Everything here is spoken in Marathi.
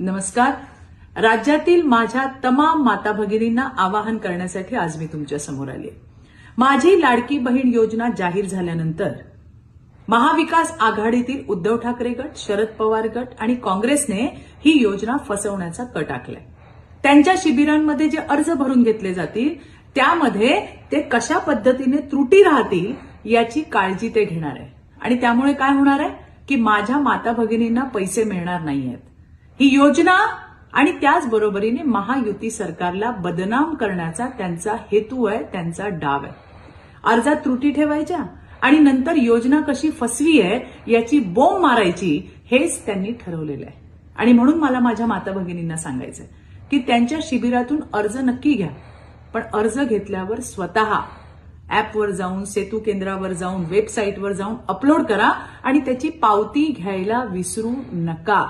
नमस्कार. राज्यातील माझ्या तमाम माता भगिनींना आवाहन करण्यासाठी आज मी तुमच्यासमोर आले माझी लाडकी बहीण योजना जाहीर झाल्यानंतर महाविकास आघाडीतील उद्धव ठाकरे गट शरद पवार गट आणि काँग्रेसने ही योजना फसवण्याचा कट आखलाय. त्यांच्या शिबिरांमध्ये जे अर्ज भरून घेतले जातील त्यामध्ये ते कशा पद्धतीने त्रुटी राहतील याची काळजी ते घेणार आहे. आणि त्यामुळे काय होणार आहे? की माझ्या माता भगिनींना पैसे मिळणार नाहीयेत. ही योजना आणि त्याचबरोबरीने महायुती सरकारला बदनाम करण्याचा त्यांचा हेतू आहे त्यांचा डाव आहे. अर्जात त्रुटी ठेवायच्या आणि नंतर योजना कशी फसवी आहे याची बोंब मारायची हेच त्यांनी ठरवलेलं आहे. आणि म्हणून मला माझ्या माता भगिनींना सांगायचं आहे की त्यांच्या शिबिरातून अर्ज नक्की घ्या पण अर्ज घेतल्यावर स्वतः ऍपवर जाऊन सेतू केंद्रावर जाऊन वेबसाईटवर जाऊन अपलोड करा आणि त्याची पावती घ्यायला विसरू नका.